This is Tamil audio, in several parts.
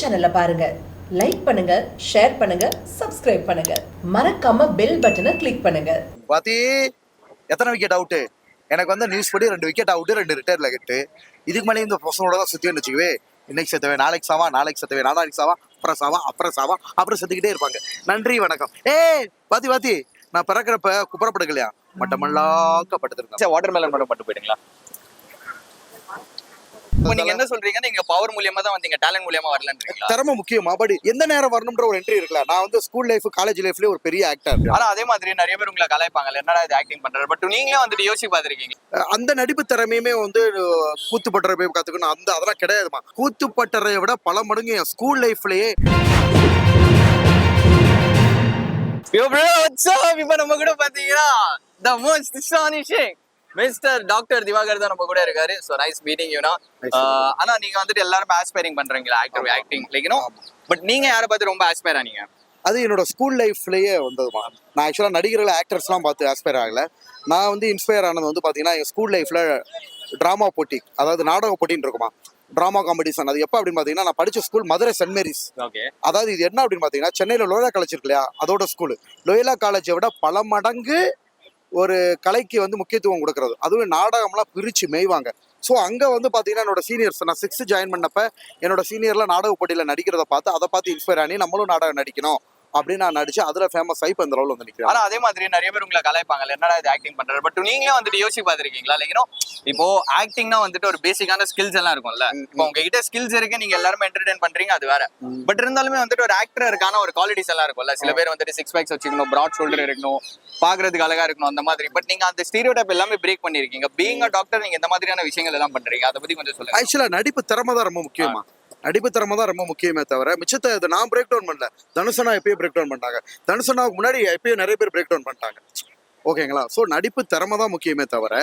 சேனலை பாருங்க. லைக் பண்ணுங்க ஷேர் பண்ணுங்க சப்ஸ்கிரைப் பண்ணுங்க. மறக்காம பெல் பட்டனை கிளிக் பண்ணுங்க. பாத்தி எத்தனை விக்கெட் அவுட்டு எனக்கு வந்து நியூஸ் படி ரெண்டு விக்கெட் அவுட்டு ரெண்டு ரிட்டையர்ல கட்டு இதுக்கு மேலே இந்த பசங்களோட தான் சுத்தின்னு வச்சுக்கவே. இன்னைக்கு செத்தவே நாளைக்கு சாவா நாளைக்கு செத்தவே நாளைக்கு சாவா அப்புறம் சாவா அப்புறம் சாவா அப்புறம் செத்துக்கிட்டே இருப்பாங்க. நன்றி வணக்கம். ஏய் பாத்தி பாத்தி நான் பிறக்கிறப்ப குப்புறப்படுக்கலையா? மட்டமல்லாக்க சரி வாட்டர் மெலன் மட்டும் பட்டு போயிட்டீங்களா இப்போ நீங்க என்ன சொல்றீங்க? நீங்க பவர் மூலியமா தான் வந்தீங்க டேலண்ட் மூலியமா வரலன்றீங்களா? திறமை முக்கியமா பட் எந்த நேரம் வரணும்ன்ற ஒரு என்ட்ரி இருக்குல்ல நான் வந்து ஸ்கூல் லைஃப் காலேஜ் லைஃப்லயே ஒரு பெரிய ஆக்டர் ஆனா அதே மாதிரி நிறைய பேர் உங்களை கலாய்ப்பாங்க என்னடா இது ஆக்டிங் பண்றாரு? பட் நீங்களே வந்துட்டு யோசிச்சு பாத்திருக்கீங்க அந்த நடிப்பு திறமையுமே வந்து கூத்து பட்டறை போய் கத்துக்கணும். அந்த அதெல்லாம் கிடையாதுமா. கூத்து பட்டறையை விட பல மடங்கு என் ஸ்கூல் லைஃப்லயே இப்ப நம்ம கூட பாத்தீங்கன்னா the most mister doctor Divakar தான் நம்ம கூட இருக்காரு. சோ நைஸ் மீட்டிங் யூனா ஆனா நீங்க வந்துட்டு எல்லாருமே ஆஸ்பைரிங் பண்றீங்களா ஆக்டர் ஆக்டிங் லைக் பட் நீங்க யாரை பார்த்து ரொம்ப ஆஸ்பைரா நீங்க? அது என்னோட ஸ்கூல் லைஃப்லயே வந்ததுமா. நான் ஆக்சுவலாக நடிகர்கள் ஆக்டர்ஸ்லாம் பார்த்து ஆஸ்பயர் ஆகல. நான் வந்து இன்ஸ்பயர் ஆனது வந்து பார்த்தீங்கன்னா என் ஸ்கூல் லைஃப்ல ட்ராமா போட்டி அதாவது நாடக போட்டின்னு இருக்குமா. ட்ராமா காம்படிஷன் அது எப்போ அப்படின்னு பார்த்தீங்கன்னா நான் படித்த school Madurai Saint Mary's okay அதாவது இது என்ன அப்படின்னு பார்த்தீங்கன்னா சென்னையில் லோயலா காலேஜ் இருக்கு இல்லையா அதோட ஸ்கூலு லோயலா காலேஜை விட பல மடங்கு ஒரு கலைக்கு வந்து முக்கியத்துவம் கொடுக்கறது. அதுவும் நாடகம்லாம் பிரித்து மேய்வாங்க. ஸோ அங்கே வந்து பார்த்தீங்கன்னா என்னோட சீனியர்ஸ் நான் சிக்ஸ்த்து ஜாயின் பண்ணப்ப என்னோட சீனியர்லாம் நாடக போட்டியில் நடிக்கிறத பார்த்து அதை பார்த்து இன்ஸ்பயர் ஆனி நம்மளும் நாடகம் நடிக்கணும். அப்படின்னு நான் நடிச்சு அதில் ஃபேமஸ் ஆகி இப்போ இந்த லெவலில் வந்து நிற்கிறேன் ஆனா அதே மாதிரி நிறைய பேர் உங்களை கலாய்ப்பாங்க என்னடா இது ஆக்டிங் பண்றாரு? பட் நீங்களே வந்துட்டு யோசிச்சு பாத்திருக்கீங்களா லைக் இப்போ ஆக்டிங்னா வந்துட்டு ஒரு பேசிக்கான ஸ்கில்ஸ் எல்லாம் இருக்கும்ல. இப்போ உங்ககிட்ட ஸ்கில்ஸ் இருக்கு நீங்க எல்லாருமே என்டர்டைன் பண்றீங்க அது வேற. பட் இருந்தாலுமே வந்துட்டு ஒரு ஆக்டருக்கான ஒரு குவாலிட்டிஸ் எல்லாம் இருக்கும்ல. சில பேர் வந்துட்டு சிக்ஸ் பேக்ஸ் வச்சுக்கணும் ப்ராட் ஷோல்டர் இருக்கணும் பாக்குறதுக்கு அழகா இருக்கணும் அந்த மாதிரி. பட் நீங்க அந்த ஸ்டீரியோ டைப் எல்லாமே பிரேக் பண்ணிருக்கீங்க. பீங் டாக்டர் நீங்க இந்த மாதிரியான விஷயங்கள் எல்லாம் பண்றீங்க அதை பத்தி கொஞ்சம் சொல்லுங்க. ஆக்சுவலாக நடிப்பு திறமை தான் ரொம்ப முக்கியமா. நடிப்பு திறமை தான் ரொம்ப முக்கியமே தவிர மிச்சத்தை இதை நான் பிரேக் டவுன் பண்ணல. தனுஷனா எப்பயோ பிரேக் டவுன் பண்ணிட்டாங்க தனுஷனாவுக்கு முன்னாடி எப்பயோ நிறைய பேர் பிரேக் டவுன் பண்ணிட்டாங்க. ஓகேங்களா ஸோ நடிப்பு திறமை தான் முக்கியமே தவிர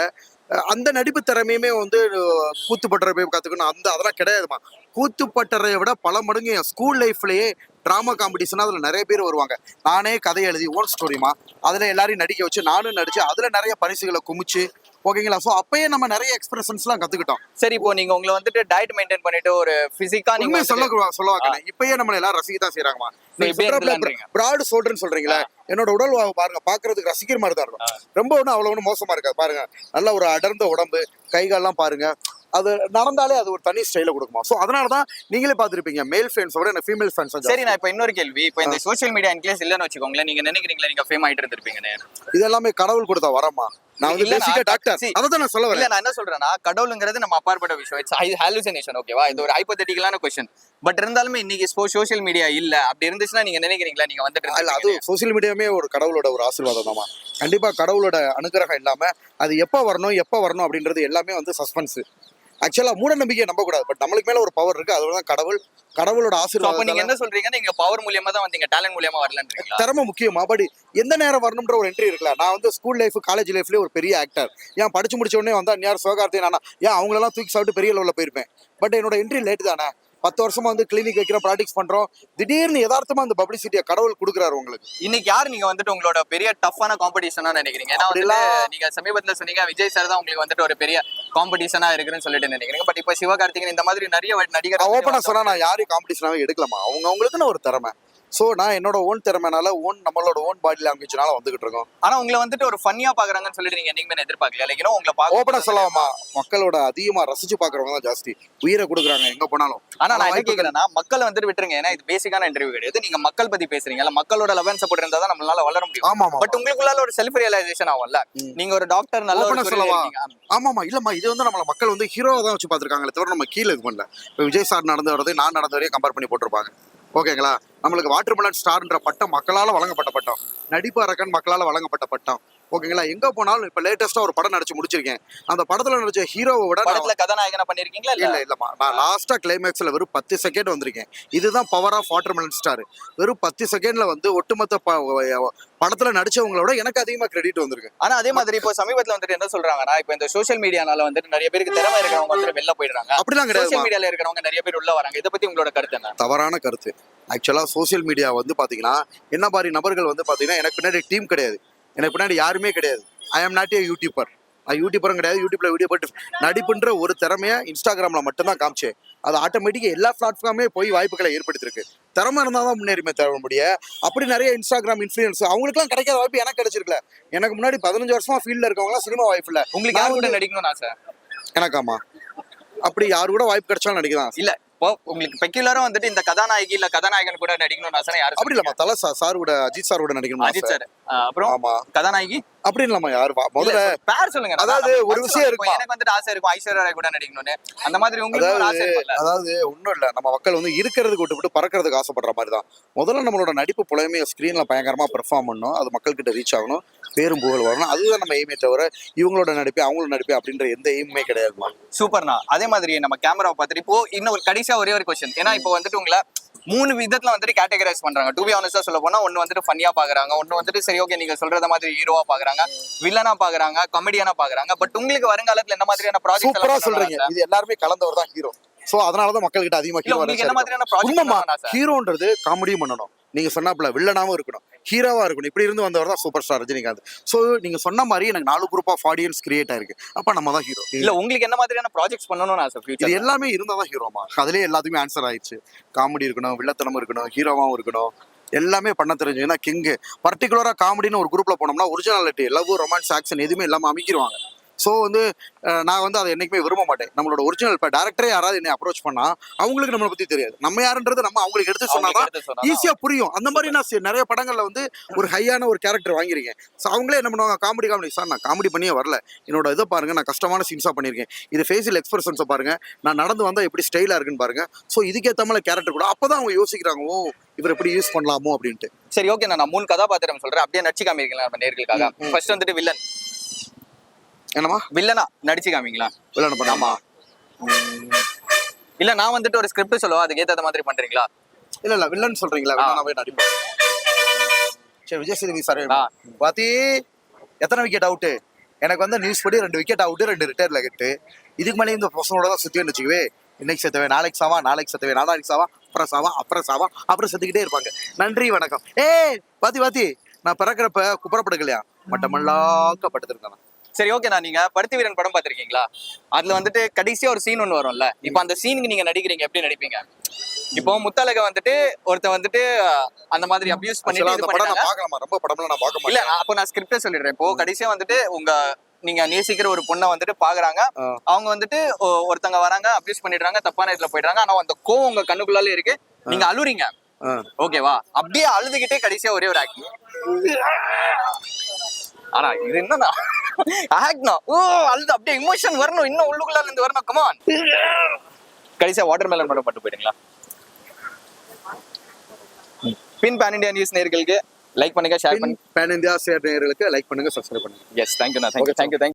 அந்த நடிப்பு திறமையுமே வந்து கூத்துப்பட்டறை கூத்து பட்டறை போய் கற்றுக்கணும் அந்த அதெல்லாம் கிடையாதுமா. கூத்து பட்டறையை விட பல மடங்கு என் ஸ்கூல் லைஃப்லயே ட்ராமா காம்படிஷனாக அதில் நிறைய பேர் வருவாங்க. நானே கதை எழுதி ஓன் ஸ்டோரிமா அதில் எல்லாரையும் நடிக்க வச்சு நானும் நடிச்சு அதில் நிறைய பரிசுகளை குமிச்சு ஓகேங்களா? ஸோ அப்பயே நம்ம நிறைய எக்ஸ்பிரஷன்ஸ்லாம் கற்றுக்கிட்டோம் சரி இப்போ நீங்க உங்களை வந்துட்டு டயட் மெயின்டைன் பண்ணிட்டு ஒரு பிசிக்கா நீங்க சொல்ல சொல்லுவாங்க இப்பயே நம்மள எல்லாரும் ரசிக்க தான் செய்யறாங்கம்மா. பிராடு சொல்றேன்னு சொல்றீங்களா? என்னோட உடல் பாருங்க பாக்குறதுக்கு ரசிக்கிற மாதிரி தான் இருக்கும். ரொம்ப ஒன்றும் அவ்வளவு ஒன்றும் மோசமா இருக்காது பாருங்க. நல்ல ஒரு அடர்ந்த உடம்பு கை கால்லாம் பாருங்க. அது நடந்தாலே அது ஒரு தனி ஸ்டைல கொடுக்குமா? ஸோ அதனால தான் நீங்களே பார்த்துருப்பீங்க மேல் ஃபேன்ஸை விட எனக்கு ஃபீமேல் ஃபேன்ஸ் சரி நான் இப்போ இன்னொரு கேள்வி. இப்போ இந்த சோஷியல் மீடியா இன்கேஸ் இல்லைன்னு வச்சுக்கோங்களேன் நீங்க நினைக்கிறீங்களா நீங்க ஃபேம் ஆயிட்டு இருந்திருப்பீங்கன்னு? இது எல்லாமே கடவுள் கொடுத்த வரமா நான் வந்து பேசிக்கா டாக்டர் அதை தான் நான் சொல்ல வரேன். நான் என்ன சொல்றேன்னா கடவுளுங்கிறது நம்ம அப்பாற்பட்ட விஷயம். இட்ஸ் ஹாலுசினேஷன் ஓகேவா இது ஒரு ஹைப்போதெட்டிக்கலான கொஸ்டின் பட் இருந்தாலுமே இன்னைக்கு சோஷியல் மீடியா இல்ல. அப்படி இருந்துச்சுன்னா நீங்க நினைக்கிறீங்களா? நீங்க வந்துட்டு இல்ல அது? சோசியல் மீடியாமே ஒரு கடவுளோட ஒரு ஆசீர்வாதம் தாமா கண்டிப்பா கடவுளோட அனுகிரகம் இல்லாம அது எப்ப வரணும் எப்ப வரணும் அப்படின்றது எல்லாமே வந்து சஸ்பென்ஸ் ஆக்சுவலா மூட நம்பிக்கையை நம்ப கூடாது பட் நம்மளுக்கு மேல ஒரு பவர் இருக்கு. அதோட தான் கடவுள் கடவுளோட அப்ப நீங்க ஆசீர்வாதம் என்ன சொல்றீங்க நீங்க பவர் மூலியமா தான் வந்தீங்க டேலண்ட் மூலியமா வரலன்றீங்களா? திறமை முக்கியமா பட் எந்த நேரம் வரணும்ன்ற ஒரு என்ட்ரி இருக்குல்ல நான் வந்து ஸ்கூல் லைஃப் காலேஜ் லைஃப்லயே ஒரு பெரிய ஆக்டர் ஏன் படிச்சு முடிச்ச உடனே வந்தா யார் சிவகார்த்திகேயன் நானா? ஏன் அவங்களெல்லாம் தூக்கி சாப்பிட்டு பெரிய லெவலில் போயிருப்பேன். பட் என்னோட என்ட்ரி லேட் தானே. பத்து வருஷமா வந்து கிளினிக் வைக்கிறோம் ப்ராக்டிக்ஸ் பண்றோம். திடீர்னு யதார்த்தமா அந்த பப்ளிசிட்டியை கடவுள் கொடுக்குறாரு உங்களுக்கு. இன்னைக்கு யார் நீங்க வந்துட்டு உங்களோட பெரிய டஃப்பான காம்படிஷனா நினைக்கிறீங்க? ஏன்னா அப்படிலாம் நீங்க சமீபத்துல சொன்னீங்க விஜய் சார் தான் உங்களுக்கு வந்துட்டு ஒரு பெரிய காம்படிஷனா இருக்குன்னு சொல்லிட்டு நினைக்கிறீங்க. பட் இப்போ சிவகார்த்திகேயன் இந்த மாதிரி நிறைய நடிகர் ஓப்பனா சொன்னா நான் யாரையும் காம்படிஷனாவே எடுக்கலாமா அவங்க அவங்களுக்குன்னு ஒரு திறமை. ஸோ நான் என்னோட ஓன் திறமைனால ஓன் நம்மளோட ஓன் பாடி லாங்குவேஜ்னால வந்துகிட்டு இருக்கோம். ஆனா உங்களை வந்துட்டு ஒரு ஃபன்னியா பாக்குறாங்கன்னு சொல்லிட்டு நீங்க என்னைக்குமே எதிர்பார்க்கல. லைக் உங்களை ஓப்பனா பாக்க சொல்லாமா மக்களோட அதிகமா ரசிச்சு பாக்குறவங்க தான் ஜாஸ்தி. உயிரை கொடுக்குறாங்க எங்க போனாலும். ஆனா நான் என்ன கேக்குறேன்னா மக்களை வந்துட்டு விட்டுருங்க. ஏன்னா இது பேசிக்கான இன்டர்வியூ கிடையாது. நீங்க மக்கள் பத்தி பேசுறீங்கல்ல மக்களோட லவ் அண்ட் சப்போர்ட் இருந்தா தான் நம்மளால வளர முடியும். ஆமா ஆமா பட் உங்களுக்குள்ளால ஒரு செல்ஃப் ரியலைசேஷன் ஆகும்ல. நீங்க ஒரு டாக்டர் நல்ல ஒரு Open ஆ courier சொல்லவா? இருக்கீங்க. ஆமாமா. இல்லம்மா இது வந்து நம்மள மக்கள் வந்து ஹீரோவை தான் வச்சு பார்த்துருக்காங்களே தவிர நம்ம கீழே இது பண்ணல. விஜய் சார் நடந்து வரது நான் நடந்த வரையும் கம்பேர் பண்ணி போட்டிருப்பாங்க. ஓகேங்களா? நம்மளுக்கு வாட்டர் மெலன் ஸ்டார்ன்ற பட்டம் மக்களால் வழங்கப்பட்ட பட்டம். நடிப்பு அரக்கன் மக்களால் வழங்கப்பட்ட பட்டம். ஓகேங்களா? எங்க போனாலும் இப்போ லேட்டஸ்டா ஒரு படம் நடிச்சு முடிச்சிருக்கேன். அந்த படத்துல நடிச்ச ஹீரோவை விட நான் படத்துல கதாநாயகனா பண்ணிருக்கீங்களா இல்ல? இல்ல இல்லம்மா. நான் லாஸ்டா கிளைமேக்ஸ்ல வெறும் பத்து செகண்ட் வந்திருக்கேன். இதுதான் power of watermelon star வெறும் பத்து செகண்ட்ல வந்து ஒட்டுமொத்த படத்துல நடிச்சவங்களோட எனக்கு அதிகமா கிரெடிட் வந்திருக்கு. ஆனா அதே மாதிரி இப்போ சமீபத்துல வந்துட்டு என்ன சொல்றாங்கன்னா இப்போ இந்த சோஷியல் மீடியானால வந்துட்டு நிறைய பேருக்கு திறமை இருக்கிறவங்க வந்துட்டு வெளில போயிடுறாங்க. அப்படிலாம் கிடையாது மீடியால இருக்கிறவங்க நிறைய பேர் உள்ள வராங்க. இதை பத்தி உங்களோட கருத்து என்ன? தவறான கருத்து. ஆக்சுவலாக சோஷியல் மீடியா வந்து பார்த்தீங்கன்னா என்ன மாதிரி நபர்கள் வந்து பார்த்தீங்கன்னா எனக்கு பின்னாடி டீம் கிடையாது. எனக்கு பின்னாடி யாருமே கிடையாது. ஐ ஆம் நாட் ஏ யூடியூபர் நான் யூடியூபரும் கிடையாது யூடியூப்ல வீடியோ போட்டு நடிப்புன்ற ஒரு திறமைய இன்ஸ்டாகிராம்ல மட்டும்தான் காமிச்சேன். அது ஆட்டோமேட்டிக்கா எல்லா பிளாட்ஃபார்மே போய் வாய்ப்புகளை ஏற்படுத்தியிருக்கு. திறமை இருந்தால் தான் முன்னேறிமே தவிர முடிய அப்படி நிறைய இன்ஸ்டாகிராம் இன்ஃபுளுன்ஸ் அவங்களுக்குலாம் கிடைக்காத வாய்ப்பு எனக்கு கிடைச்சிருக்கல. எனக்கு முன்னாடி பதினஞ்சு வருஷமா ஃபீல்ட்ல இருக்கவங்களாம் சினிமா வாய்ப்பு இல்ல உங்களுக்கு யார் கூட நடிக்கணும்னு ஆசை? எனக்காமா அப்படி யாரு கூட வாய்ப்பு கிடைச்சாலும் நடிக்கலாம். இல்ல இப்போ உங்களுக்கு பெக்யூலரா வந்துட்டு இந்த கதாநாயகி இல்ல கதாநாயகன் கூட நடிக்கணும்னு ஆசை யாரு அப்படி இல்லம்மா தலை சார் சார் கூட அஜித் சார் கூட நடிக்கணும் அஜித். சார். அப்புறம் ஆமா. கதாநாயகி? அப்படி இல்லம்மா யாரு முதல்ல பேர் சொல்லுங்க அதாவது ஒரு விஷயம் இருக்குமா? எனக்கு வந்துட்டு ஆசை இருக்கும் ஐஸ்வர்யா ராய் கூட நடிக்கணும்னு. அந்த மாதிரி உங்களுக்கு ஆசை அதாவது ஒண்ணும் இல்ல நம்ம மக்கள் வந்து இருக்கிறதுக்கு விட்டு விட்டு பறக்கிறதுக்கு ஆசைப்படுற மாதிரி தான் முதல்ல நம்மளோட நடிப்பு புலமையை ஸ்க்ரீன்ல பயங்கரமா பெர்ஃபார்ம் பண்ணணும் அது மக்கள் கிட்ட ரீச் ஆகணும். பேரும் புகழ் வரணும். அதுதான் நம்ம எய்மே தவிர இவங்களோட நடிப்பு அவங்களோட நடிப்பு அப்படின்ற எந்த எய்முமே கிடையாதுமா சூப்பர்ண்ணா அதே மாதிரி நம்ம கேமராவை பார்த்துட்டு இப்போ இன்னும் ஒரு கடைசியா ஒரே ஒரு கொஸ்டின் ஏன்னா இப்போ வந்துட்டு உங்களை மூணு விதத்துல வந்துட்டு கேட்டகரைஸ் பண்றாங்க. டூ பி ஆனஸ்டா சொல்ல போனா ஒன்னு வந்துட்டு ஃபன்னியா பாக்குறாங்க ஒன்னு வந்துட்டு சரி ஓகே நீங்க சொல்றத மாதிரி ஹீரோவா பாக்குறாங்க வில்லனா பாக்குறாங்க காமெடியனா பாக்குறாங்க. பட் உங்களுக்கு வருங்காலத்துல என்ன மாதிரியான சூப்பரா ப்ராஜெக்ட் சொல்றீங்க. இது எல்லாருமே கலந்தவர் தான் ஹீரோ சோ அதனாலதான் மக்கள் கிட்ட அதிகமா ஹீரோ என்ன மாதிரியான ப்ராஜெக்ட் ஹீரோன்றது காமெடியும் பண்ணணும். நீங்க சொன்னாப்புல வில்லனாவும் இருக்கணும். ஹீரோவா இருக்கணும். இப்படி இருந்து வந்தவர் தான் சூப்பர் ஸ்டார் ரஜினிகாந்த். சோ நீங்க சொன்ன மாதிரி எனக்கு நாலு குரூப் ஆஃப் ஆடியன்ஸ் கிரியேட் ஆயிருக்கு. அப்ப நம்ம தான் ஹீரோ இல்ல உங்களுக்கு என்ன மாதிரியான ப்ராஜெக்ட்ஸ் பண்ணணும்னு ஆசை இது எல்லாமே இருந்தா தான் ஹீரோமா அதுலயே எல்லாத்துக்குமே ஆன்சர் ஆயிடுச்சு. காமெடி இருக்கணும் வில்லத்தனமும் இருக்கணும் ஹீரோவாவும் இருக்கணும். எல்லாமே பண்ண தெரிஞ்சுன்னா கிங்கு பர்டிகுலரா காமெடின்னு ஒரு குரூப்ல போனோம்னா ஒரிஜினாலிட்டி லவ் ரொமான்ஸ் ஆக்ஷன் எதுவுமே இல்லாம அமைக்கிடுவாங்க ஸோ வந்து நான் வந்து அதை என்னைக்குமே விரும்ப மாட்டேன். நம்மளோட ஒரிஜினல் இப்போ டேரக்டரே யாராவது என்னை அப்ரோச் பண்ணா அவங்களுக்கு நம்மளை பத்தி தெரியாது. நம்ம யாருன்றது நம்ம அவங்களுக்கு எடுத்து சொன்னாதான் ஈஸியா புரியும். அந்த மாதிரி நான் நிறைய படங்கள்ல வந்து ஒரு ஹையான ஒரு கேரக்டர் வாங்கியிருக்கேன். ஸோ அவங்களே என்ன பண்ணுவாங்க காமெடி காமெடி சார் நான் காமெடி பண்ணியே வரல. என்னோட இதை பாருங்க நான் கஷ்டமான சீன்ஸா பண்ணியிருக்கேன். இது ஃபேஷியல் எக்ஸ்பிரஷன்ஸை பாருங்க நான் நடந்து வந்தா எப்படி ஸ்டைலா இருக்குன்னு பாருங்க. ஸோ இதுக்கேற்ற மாதிரி கேரக்டர் கூட அப்பதான் அவங்க யோசிக்கிறாங்க ஓ இவர் எப்படி யூஸ் பண்ணலாமோ? அப்படின்ட்டு. சரி ஓகே நான் மூணு கதாபாத்திரம் சொல்றேன். அப்படியே நடிச்சு காமிக்கலாம் நம்ம நேர்களுக்காக. ஃபர்ஸ்ட் வந்துட்டு வில்லன் என்னமா வில்லனா நடிச்சு காமிங்களா? வில்லனை பண்ணாமா இல்ல நான் வந்துட்டு ஒரு ஸ்கிரிப்ட் சொல்லுவா? அதுக்கு ஏத்த மாதிரி பண்றீங்களா? இல்ல இல்ல வில்லன் சொல்றீங்களா? ஆ. வில்லனாவே நடிப்போம். சரி விஜய் சேதுபதி சார். பாத்தி எத்தனை விக்கெட் அவுட்டு எனக்கு வந்து நியூஸ் படி ரெண்டு விக்கெட் அவுட்டு ரெண்டு ரிட்டையர்ல கெட்டு இதுக்கு மேலே இந்த பசங்களோட தான் சுத்தி வச்சுக்கவே இன்னைக்கு செத்தவே நாளைக்கு சாவா நாளைக்கு செத்தவே நாளைக்கு சாவா அப்புறம் சாவா அப்புறம் சாவா அப்புறம் செத்துக்கிட்டே இருப்பாங்க. நன்றி வணக்கம். ஏய் பாத்தி பாத்தி நான் பிறக்கிறப்ப குப்புறப்படுக்கலையா? மட்டமல்லாக்க படுத்திருக்கேன். சரி ஓகே நான் நீங்க பருத்தி வீரன் படம் பார்த்திருக்கீங்களா? அதுல வந்துட்டு கடைசியா ஒரு சீன் ஒண்ணு வரும்ல. இப்போ அந்த சீனுக்கு நீங்க நடிக்கிறீங்க. எப்படி நடிப்பீங்க? இப்போ முத்தழக வந்துட்டு ஒருத்தன் வந்துட்டு அந்த மாதிரி அபியூஸ் பண்ணிட்டு இது படம் நான் பார்க்கலாமா? ரொம்ப படம்லாம் நான் பார்க்க இல்ல அப்போ நான் ஸ்கிரிப்டே சொல்லிடுறேன். இப்போ கடைசியா வந்துட்டு உங்க நீங்க நேசிக்கிற ஒரு பொண்ணை வந்துட்டு பாக்குறாங்க. அவங்க வந்துட்டு ஒருத்தங்க வராங்க அபியூஸ் பண்ணிடுறாங்க தப்பான இதுல போயிடுறாங்க. ஆனா அந்த கோவம் உங்க கண்ணுக்குள்ளால இருக்கு. நீங்க அழுறீங்க. ஓகேவா அப்படியே அழுதுகிட்டே கடைசியா ஒரே ஒரு ஆக்டிங் ஆனா இது என்னன்னா ஆக்ட்னா ஓ அழுது அப்படியே இமோஷன் வரணும். இன்னும் உள்ளுக்குள்ளால இருந்து வரணும் கமான் கடைசியா வாட்டர் மேலன் மட்டும் பட்டு போயிடுங்களா பின் பேன் இந்தியா நியூஸ் நேர்களுக்கு லைக் பண்ணுங்க ஷேர் பண்ணுங்க பேன் இந்தியா சேர் நேயர்களுக்கு லைக் பண்ணுங்க சப்ஸ்கிரைப் பண்ணுங்க. Yes thank you thank you thank you thank you